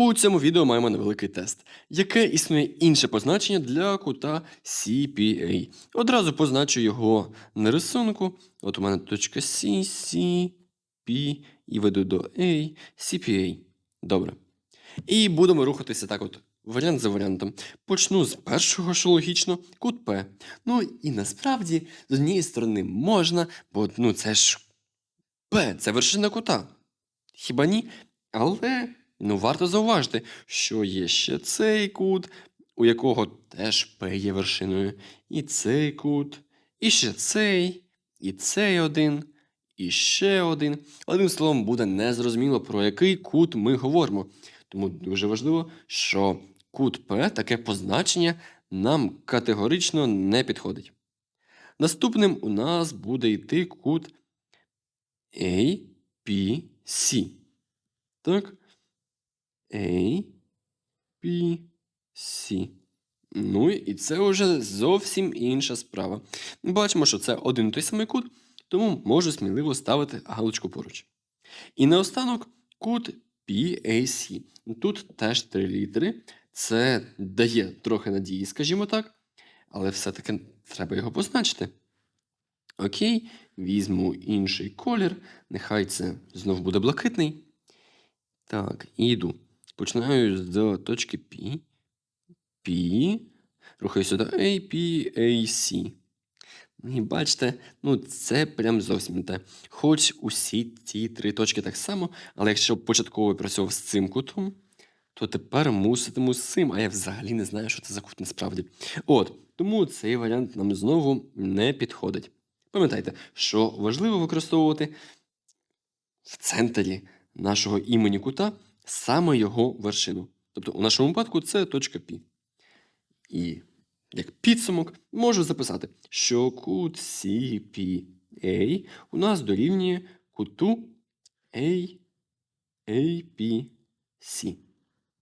У цьому відео маємо невеликий тест, яке існує інше позначення для кута CPA. Одразу позначу його на рисунку. От у мене точка C, C, P і веду до A, CPA. Добре. І будемо рухатися так от, варіант за варіантом. Почну з першого, що логічно, кут P. Ну і насправді, з однієї сторони можна, бо ну це ж P, це вершина кута. Хіба ні? Але ну, варто зауважити, що є ще цей кут, у якого теж P є вершиною, і цей кут, і ще цей, і цей один, і ще один. Одним словом, буде незрозуміло, про який кут ми говоримо. Тому дуже важливо, що кут P, таке позначення, нам категорично не підходить. Наступним у нас буде йти кут APC. Так? A, P, C. Ну і це вже зовсім інша справа. Бачимо, що це один і той самий кут, тому можу сміливо ставити галочку поруч. І наостанок кут PAC. Тут теж три літери. Це дає трохи надії, скажімо так, але все-таки треба його позначити. Окей, візьму інший колір. Нехай це знов буде блакитний. Так, і йду. Починаю з точки P. P. Рухаю сюди A, P, A, C. І бачите, ну це прям зовсім не те. Хоч усі ці три точки так само, але якщо початково працював з цим кутом, то тепер муситиму з цим, а я взагалі не знаю, що це за кут насправді. От, тому цей варіант нам знову не підходить. Пам'ятайте, що важливо використовувати в центрі нашого імені кута саме його вершину. Тобто, у нашому випадку це точка Пі. І як підсумок можу записати, що кут CPA у нас дорівнює куту A, APC.